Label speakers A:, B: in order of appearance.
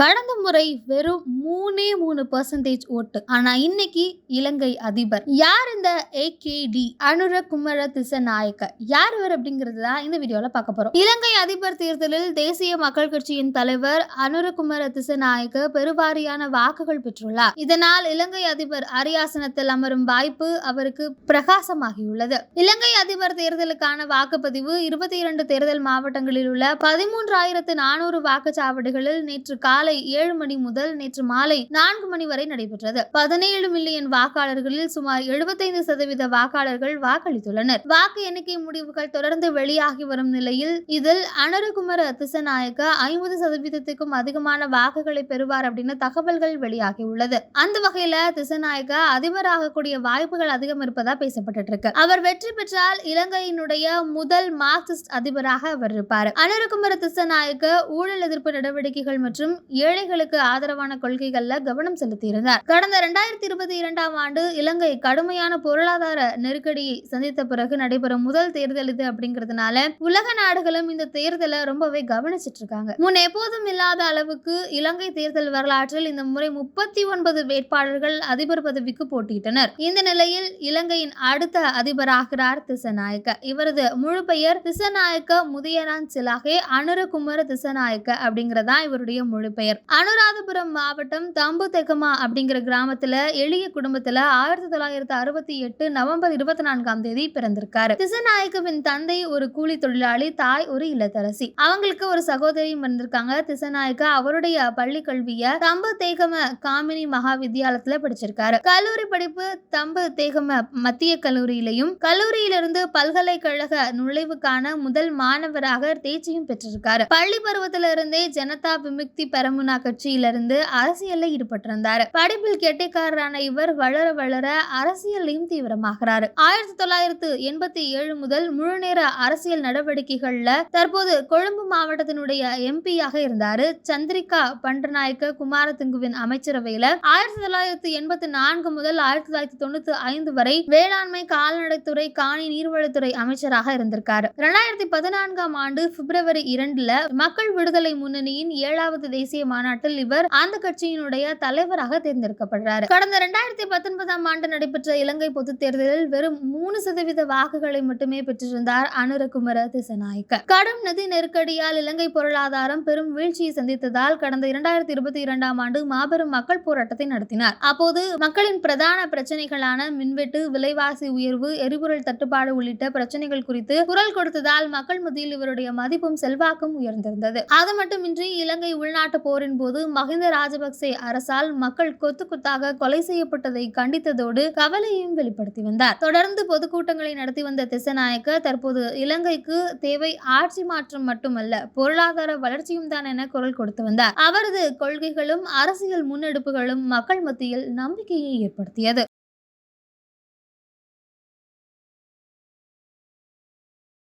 A: கடந்த முறை வெறும் மூணே மூணு பர்சன்டேஜ் ஓட்டு. ஆனா இன்னைக்கு இலங்கை அதிபர் யார் இந்த ஏகேடி அனுர குமர திசநாயக்க யார் இவர் அப்படிங்கிறது தான் இந்த வீடியோல பார்க்க போறோம். இலங்கை அதிபர் தேர்தலில் தேசிய மக்கள் கட்சியின் தலைவர் அனுரகுமர திசநாயக்க பெருவாரியான வாக்குகள் பெற்றுள்ளார். இதனால் இலங்கை அதிபர் அரியாசனத்தில் அமரும் வாய்ப்பு அவருக்கு பிரகாசமாகியுள்ளது. இலங்கை அதிபர் தேர்தலுக்கான வாக்குப்பதிவு இருபத்தி இரண்டு தேர்தல் மாவட்டங்களில் உள்ள பதிமூன்றாயிரத்து நானூறு வாக்குச்சாவடிகளில் நேற்று காலை காலை ஏழு மணி முதல் நேற்று மாலை நான்கு மணி வரை நடைபெற்றது. பதினேழு மில்லியன் வாக்காளர்களில் சுமார் எழுபத்தைந்து சதவீத வாக்காளர்கள் வாக்களித்துள்ளனர். வாக்கு எண்ணிக்கை முடிவுகள் தொடர்ந்து வெளியாகி வரும் நிலையில் இதில் அனரகுமர அத்திசநாயக்க ஐம்பது சதவீதத்துக்கும் அதிகமான வாக்குகளை பெறுவார் அப்படின்னு தகவல்கள் வெளியாகி உள்ளது அந்த வகையில திசநாயக்க அதிபர் ஆகக்கூடிய வாய்ப்புகள் அதிகம் இருப்பதா பேசப்பட்டு இருக்கு. அவர் வெற்றி பெற்றால் இலங்கையினுடைய முதல் மார்க்சிஸ்ட் அதிபராக அவர் இருப்பார். அனரகுமர திசநாயக்க ஊழல் எதிர்ப்பு நடவடிக்கைகள் மற்றும் ஏழைகளுக்கு ஆதரவான கொள்கைகள்ல கவனம் செலுத்தியிருந்தார். கடந்த இரண்டாயிரத்தி இருபத்தி இரண்டாம் ஆண்டு இலங்கை கடுமையான பொருளாதார நெருக்கடியை சந்தித்த பிறகு நடைபெறும் முதல் தேர்தல் இது அப்படிங்கிறதுனால உலக நாடுகளும் இந்த தேர்தலை ரொம்பவே கவனிச்சிட்டு இருக்காங்க முன் எப்போதும் இல்லாத அளவுக்கு இலங்கை தேர்தல் வரலாற்றில் இந்த முறை முப்பத்தி ஒன்பது வேட்பாளர்கள் அதிபர் பதவிக்கு போட்டியிட்டனர். இந்த நிலையில் இலங்கையின் அடுத்த அதிபராகிறார் திசநாயக்க. இவரது முழு பெயர் திசநாயக்க முதியனான் சிலாகே அனுரகுமர திசநாயக்க அப்படிங்கறதா இவருடைய முழு பெயர். அனுராதபுரம் மாவட்டம் தம்பு தெகமா அப்படிங்கிற கிராமத்துல எளிய குடும்பத்துல ஆயிரத்தி தொள்ளாயிரத்தி அறுபத்தி எட்டு நவம்பர் இருபத்தி நான்காம் தேதி பிறந்திருக்காரு. திசநாயக்கவின் தந்தை ஒரு கூலி தொழிலாளி தாய் ஒரு இல்லத்தரசி. அவங்களுக்கு ஒரு சகோதரியும் இருந்திருக்காங்க திசநாயக்க அவருடைய பள்ளி கல்விய தம்பு தேகம காமினி மகா வித்தியாலயத்துல படிச்சிருக்காரு. கல்லூரி படிப்பு தம்பு தேகம மத்திய கல்லூரியிலையும் கல்லூரியிலிருந்து பல்கலைக்கழக நுழைவுக்கான முதல் மாணவராக தேர்ச்சியும் பெற்றிருக்காரு. பள்ளி பருவத்திலிருந்தே ஜனதா விமுக்தி பெரமுனா கட்சியிலிருந்து அரசியல்ல ஈடுபட்டிருந்தார். படிப்பில் கெட்டிக்காரரான இவர் வளர வளர அரசியலையும் தீவிரமாகிறார். ஆயிரத்தி தொள்ளாயிரத்து எண்பத்தி ஏழு முதல் முழுநேர அரசியல் நடவடிக்கைகள்ல தற்போது கொழும்பு மாவட்டத்தினுடைய எம்பியாக இருந்தாரு. சந்திரிகா பண்டநாயக்க குமாரதுங்குவின் அமைச்சரவையில ஆயிரத்தி தொள்ளாயிரத்தி எண்பத்தி நான்கு முதல் ஆயிரத்தி தொள்ளாயிரத்தி தொண்ணூத்தி ஐந்து வரை வேளாண்மை கால்நடைத்துறை காணி நீர்வளத்துறை அமைச்சராக இருந்திருக்காரு. இரண்டாயிரத்தி பதினான்காம் ஆண்டு பிப்ரவரி இரண்டுல மக்கள் விடுதலை முன்னணியின் ஏழாவது தேசிய மாநாட்டில் இவர் அந்த கட்சியினுடைய தலைவராக தேர்ந்தெடுக்கப்படுறாரு. கடந்த இரண்டாயிரத்தி பத்தொன்பதாம் ஆண்டு நடைபெற்ற இலங்கை பொதுத் தேர்தலில் வெறும் மூணு சதவீத வாக்குகளை மட்டுமே பெற்றிருந்தார் அனுரகுமர திசநாயக்க கடும் நிதி நெருக்கடியால் இலங்கை பொருளாதாரம் பெரும் வீழ்ச்சியை சந்தித்ததால் கடந்த இரண்டாயிரத்தி இருபத்தி இரண்டாம் ஆண்டு மாபெரும் மக்கள் போராட்டத்தை நடத்தினார். அப்போது மக்களின் பிரதான பிரச்சனைகளான மின்வெட்டு விலைவாசி உயர்வு எரிபொருள் தட்டுப்பாடு உள்ளிட்ட பிரச்சனைகள் குறித்து குரல் கொடுத்ததால் மக்கள் மத்தியில் இவருடைய மதிப்பும் செல்வாக்கும் உயர்ந்திருந்தது. அது மட்டுமின்றி இலங்கை உள்நாட்டு போரின் போது மஹிந்த ராஜபக்சே அரசால் மக்கள் கொத்து கொத்தாக கொலை செய்யப்பட்டதை கண்டித்ததோடு கவலையையும் வெளிப்படுத்தி வந்தார். தொடர்ந்து பொதுக்கூட்டங்களை நடத்தி வந்த திசநாயக்க தற்போது இலங்கைக்கு தேவை ஆட்சி மாற்றம் மட்டுமல்ல பொருளாதார வளர்ச்சியும் தான் என குரல் கொடுத்து வந்தார். அவரது கொள்கைகளும் அரசியல் முன்னெடுப்புகளும் மக்கள் மத்தியில் நம்பிக்கையை ஏற்படுத்தியது.